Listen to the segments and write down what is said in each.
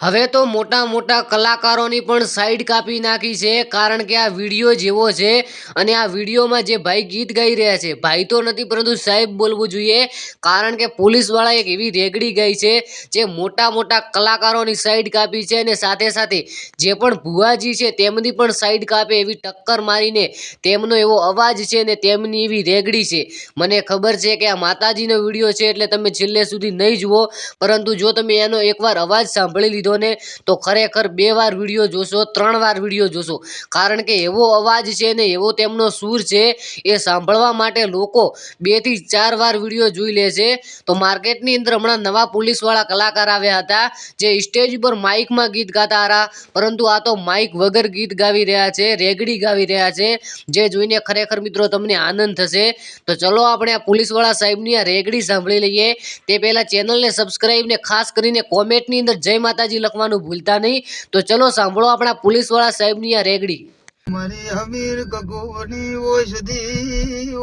હવે તો મોટા મોટા કલાકારોની પણ સાઈડ કાપી નાખી છે, કારણ કે આ વીડિયો જેવો છે અને આ વિડીયોમાં જે ભાઈ ગીત ગાઈ રહ્યા છે, ભાઈ તો નથી પરંતુ સાહેબ બોલવું જોઈએ, કારણ કે પોલીસવાળા એક એવી રેગડી ગઈ છે, જે મોટા મોટા કલાકારોની સાઈડ કાપી છે અને સાથે સાથે જે પણ ભુવાજી છે તેમની પણ સાઈડ કાપે એવી ટક્કર મારીને તેમનો એવો અવાજ છે ને તેમની એવી રેગડી છે. મને ખબર છે કે આ માતાજીનો વીડિયો છે એટલે તમે છેલ્લે સુધી નહીં જુઓ, પરંતુ જો તમે એનો એકવાર અવાજ સાંભળી લીધો ને તો ખરેખર બે વાર વીડિયો જોશો, ત્રણ વાર વીડિયો જોશો. કારણ કે એવો અવાજ છે ને, એવો તેમનો સૂર છે, એ સાંભળવા માટે લોકો બેથી ચાર વાર વીડિયો જોઈ લે છે. તો માર્કેટની અંદર હમણાં નવા પોલીસવાળા કલાકાર આવ્યા હતા, જે સ્ટેજ ઉપર માઇકમાં ગીત ગાતા હતા. પરંતુ આ તો માઇક વગર ગીત ગાવી રહ્યા છે, રેગડી ગાવી રહ્યા છે, જે જોઈને ખરેખર મિત્રો તમને આનંદ થશે. તો ચલો આપણે આ પોલીસવાળા સાહેબની આ રેગડી સાંભળી લઈએ. તે પહેલાં ચેનલને સબસ્ક્રાઈબ ને ખાસ કરીને કોમેન્ટની અંદર જય માતાજી લખવાનું, ભૂલતા નહીં. તો ચલો, સાંભળો આપણા પોલીસવાળા સાહેબની આ રેગડી. મારી અમીર ગગોની ઓષધી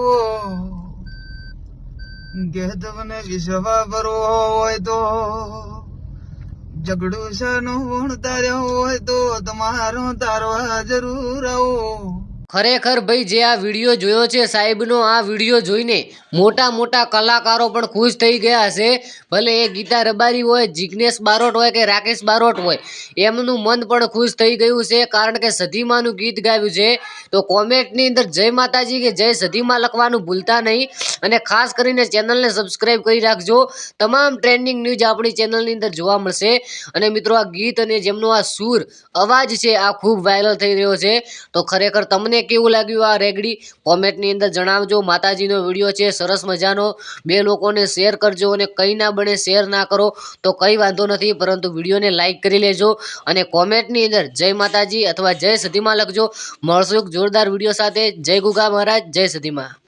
તાર્યો હોય તો, તમારો તારવા જરૂર આવો. ખરેખર ભાઈ જે આ વીડિયો જોયો છે સાહેબનો, આ વીડિયો જોઈને મોટા મોટા કલાકારો પણ ખુશ થઈ ગયા છે ભલે એ ગીતા રબારી હોય, જિગ્નેશ બારોટ હોય કે રાકેશ બારોટ હોય, એમનું મન પણ ખુશ થઈ ગયું છે. કારણ કે સધીમાનું ગીત ગાયું છે. તો કોમેન્ટની અંદર જય માતાજી કે જય સધીમા લખવાનું ભૂલતા નહીં. અને ખાસ કરીને ચેનલને સબસ્ક્રાઈબ કરી રાખજો. તમામ ટ્રેન્ડિંગ ન્યૂઝ આપણી ચેનલની અંદર જોવા મળશે. અને મિત્રો, આ ગીત અને જેમનો આ સૂર અવાજ છે, આ ખૂબ વાયરલ થઈ રહ્યો છે. તો ખરેખર તમને કેવું લાગ્યું આ રેગડી? કોમેન્ટની અંદર જણાવજો. માતાજીનો વીડિયો છે, સરસ મજાનો. બે લોકોને શેર કરજો અને કંઈ ના બને શેર ના કરો, તો કંઈ વાંધો નથી, પરંતુ વિડીયોને લાઇક કરી લેજો અને કોમેન્ટની અંદર જય માતાજી અથવા જય સધીમાં લખજો. મળશું જોરદાર વીડિયો સાથે. જય ગુગા મહારાજ, જય સતીમાં.